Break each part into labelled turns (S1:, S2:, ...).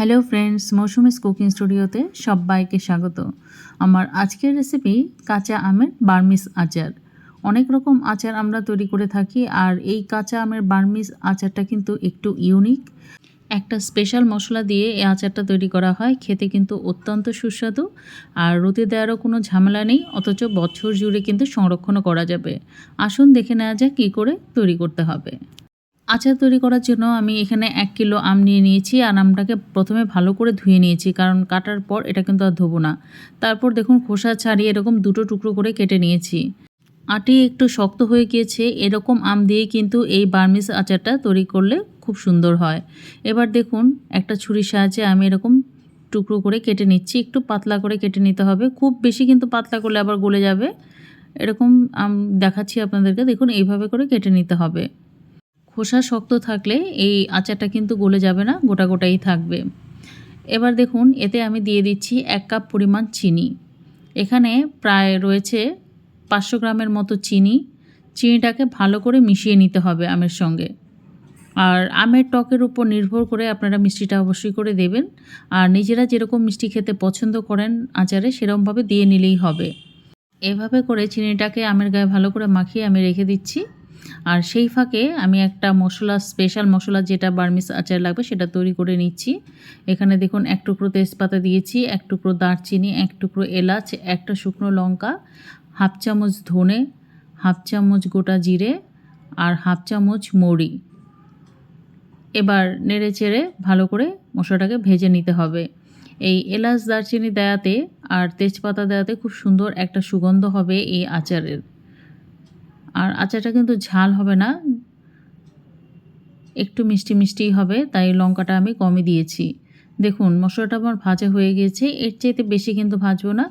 S1: Hello friends Mousumi's cooking স্টুডিওতে সবাইকে স্বাগত। আমার আজকের রেসিপি কাঁচা আমের বার্মিস আচার। অনেক রকম আচার আমরা তৈরি করে থাকি আর এই কাঁচা আমের বার্মিস আচারটা কিন্তু একটু ইউনিক একটা স্পেশাল মশলা দিয়ে এই আচারটা তৈরি করা হয়, খেতে কিন্তু অত্যন্ত সুস্বাদু আর রোদে দেওয়ারও কোনো ঝামেলা নেই, অথচ বছর জুড়ে কিন্তু সংরক্ষণও করা যাবে। আসুন দেখে নেওয়া যাক কী করে তৈরি করতে হবে। আচার তৈরি করার জন্য আমি এখানে এক কিলো আম নিয়ে নিয়েছি আর আমটাকে প্রথমে ভালো করে ধুয়ে নিয়েছি কারণ কাটার পর এটা কিন্তু আর ধোবো না। তারপর দেখুন খোসা ছাড়িয়ে এরকম দুটো টুকরো করে কেটে নিয়েছি। আটি একটু শক্ত হয়ে গিয়েছে, এরকম আম দিয়ে কিন্তু এই বার্মিস আচারটা তৈরি করলে খুব সুন্দর হয়। এবার দেখুন একটা ছুরির সাহায্যে আমি এরকম টুকরো করে কেটে নিচ্ছি, একটু পাতলা করে কেটে নিতে হবে। খুব বেশি কিন্তু পাতলা করলে আবার গলে যাবে। এরকম আম দেখাচ্ছি আপনাদেরকে, দেখুন এইভাবে করে কেটে নিতে হবে। খোসা শক্ত থাকলে এই আচারটা কিন্তু গলে যাবে না, গোটা গোটাই থাকবে। এবার দেখুন, এতে আমি দিয়ে দিচ্ছি এক কাপ পরিমাণ চিনি। এখানে প্রায় রয়েছে পাঁচশো গ্রামের মতো চিনি। চিনিটাকে ভালো করে মিশিয়ে নিতে হবে আমের সঙ্গে। আর আমের টকের উপর নির্ভর করে আপনারা মিষ্টিটা অবশ্যই করে দেবেন। আর নিজেরা যেরকম মিষ্টি খেতে পছন্দ করেন আচারে সেরকমভাবে দিয়ে নিলেই হবে। এভাবে করে চিনিটাকে আমের গায়ে ভালো করে মাখিয়ে আমি রেখে দিচ্ছি। আর সেই ফাঁকে আমি একটা মশলা স্পেশাল মশলা যেটা বার্মিস আচার লাগবে সেটা তৈরি করে নিচ্ছি। এখানে দেখুন, এক টুকরো তেজপাতা দিয়েছি, এক টুকরো দারচিনি, এক টুকরো এলাচ, একটা শুকনো লঙ্কা, হাফ চামচ ধনে, হাফ চামচ গোটা জিরে আর হাফ চামচ মৌরি। এবার নেড়ে চেড়ে ভালো করে মশলাটাকে ভেজে নিতে হবে। এই এলাচ, দারচিনি দেয়াতে আর তেজপাতা দেওয়াতে খুব সুন্দর একটা সুগন্ধ হবে এই আচারের। আর আচারটা কিন্তু ঝাল হবে না। একটু মিষ্টি মিষ্টিই হবে, তাই লঙ্কাটা আমি কমই দিয়েছি। দেখুন, মশলাটা আমার ভাজা হয়ে গিয়েছে। এর চাইতে বেশি কিন্তু ভাজবো না।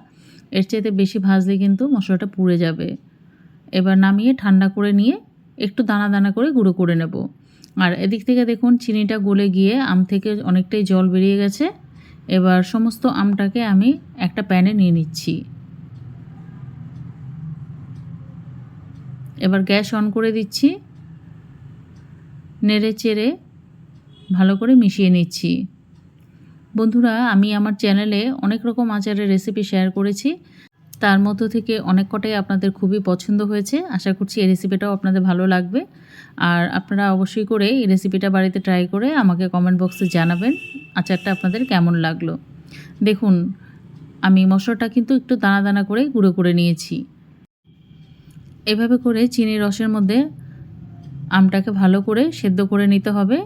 S1: এর চাইতে বেশি ভাজলে কিন্তু মশলাটা পুড়ে যাবে। এবার নামিয়ে ঠান্ডা করে নিয়ে একটু দানা দানা করে গুঁড়ো করে নেব। আর এদিক থেকে দেখুন, চিনিটা গলে গিয়ে আম থেকে অনেকটাই জল বেরিয়ে গেছে। এবার সমস্ত আমটাকে আমি একটা প্যানে নিয়ে নিচ্ছি। এবার গ্যাস অন করে দিচ্ছি। নেড়ে চেড়ে ভালো করে মিশিয়ে নিচ্ছি। বন্ধুরা, আমি আমার চ্যানেলে অনেক রকম আচারের রেসিপি শেয়ার করেছি। তার মধ্য থেকে অনেক কটাই আপনাদের খুবই পছন্দ হয়েছে। আশা করছি এই রেসিপিটাও আপনাদের ভালো লাগবে। আর আপনারা অবশ্যই করে এই রেসিপিটা বাড়িতে ট্রাই করে আমাকে কমেন্ট বক্সে জানাবেন আচারটা আপনাদের কেমন লাগল। দেখুন, আমি মশলাটা কিন্তু একটু দানা দানা করে গুঁড়ো করে নিয়েছি। এভাবে করে চিনি রসের মধ্যে আমটাকে ভালো করে সেদ্ধ করে নিতে হবে।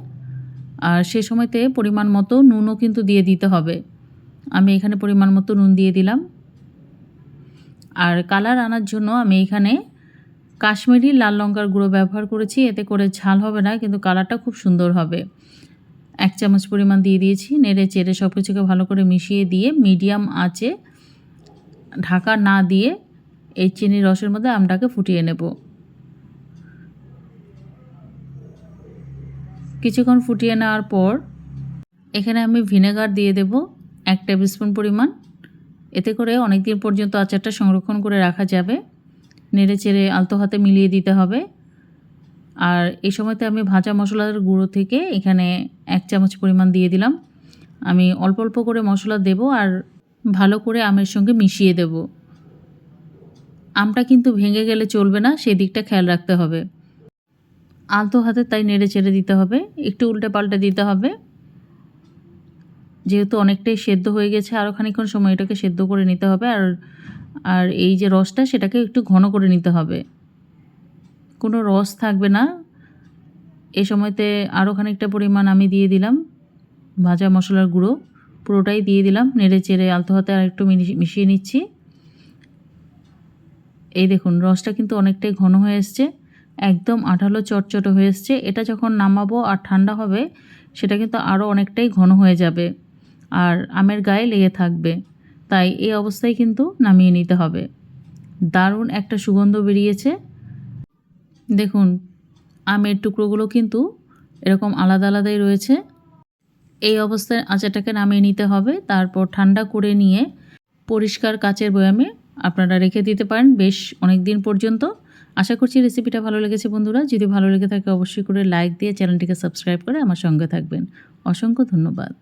S1: আর সে সময়তে পরিমাণ মতো নুনও কিন্তু দিয়ে দিতে হবে। আমি এখানে পরিমাণ মতো নুন দিয়ে দিলাম। আর কালার আনার জন্য আমি এখানে কাশ্মীরি লাল লঙ্কার গুঁড়ো ব্যবহার করেছি। এতে করে ঝাল হবে না, কিন্তু কালারটা খুব সুন্দর হবে। এক চামচ পরিমাণ দিয়ে দিয়েছি। নেড়ে চেড়ে সব কিছুকে ভালো করে মিশিয়ে দিয়ে মিডিয়াম আঁচে ঢাকা না দিয়ে এই চিনি রসের মধ্যে আমটাকে ফুটিয়ে নেব। কিছুক্ষণ ফুটিয়ে নেওয়ার পর এখানে আমি ভিনেগার দিয়ে দেব এক টেবিল স্পুন পরিমাণ। এতে করে অনেক দিন পর্যন্ত আচারটা সংরক্ষণ করে রাখা যাবে। নেড়ে চেড়ে আলতো হাতে মিলিয়ে দিতে হবে। আর এই সময়তে আমি ভাজা মশলার গুঁড়ো থেকে এখানে এক চামচ পরিমাণ দিয়ে দিলাম। আমি অল্প অল্প করে মশলা দেব আর ভালো করে আমের সঙ্গে মিশিয়ে দেব। আমটা কিন্তু ভেঙে গেলে চলবে না, সেই দিকটা খেয়াল রাখতে হবে। আলতো হাতে তাই নেড়ে চেড়ে দিতে হবে, একটু উল্টে পাল্টে দিতে হবে। যেহেতু অনেকটাই সেদ্ধ হয়ে গেছে আরও খানিক্ষণ সময় এটাকে সেদ্ধ করে নিতে হবে, আর আর এই যে রসটা সেটাকে একটু ঘন করে নিতে হবে। কোনো রস থাকবে না। এ সময়তে আরও খানিকটা পরিমাণ আমি দিয়ে দিলাম ভাজা মশলার গুঁড়ো, পুরোটাই দিয়ে দিলাম, নেড়ে চেড়ে আলতো হাতে আর একটু মিশিয়ে নিচ্ছি। এই দেখুন, রসটা কিন্তু অনেকটাই ঘন হয়ে এসছে, একদম আঠালো চটচট হয়ে এসছে। এটা যখন নামাবো আর ঠান্ডা হবে, সেটা কিন্তু আরও অনেকটাই ঘন হয়ে যাবে আর আমের গায়ে লেগে থাকবে। তাই এই অবস্থায় কিন্তু নামিয়ে নিতে হবে। দারুণ একটা সুগন্ধ বেরিয়েছে। দেখুন, আমের টুকরোগুলো কিন্তু এরকম আলাদা আলাদাই রয়েছে। এই অবস্থায় আচারটাকে নামিয়ে নিতে হবে, তারপর ঠান্ডা করে নিয়ে পরিষ্কার কাচের বয়ামে আপনারা রেখে দিতে পারেন বেশ অনেক দিন পর্যন্ত। আশা করছি রেসিপিটা ভালো লেগেছে বন্ধুরা। যদি ভালো লেগে থাকে অবশ্যই করে লাইক দিয়ে চ্যানেলটিকে সাবস্ক্রাইব করে আমার সঙ্গে থাকবেন। অসংখ্য ধন্যবাদ।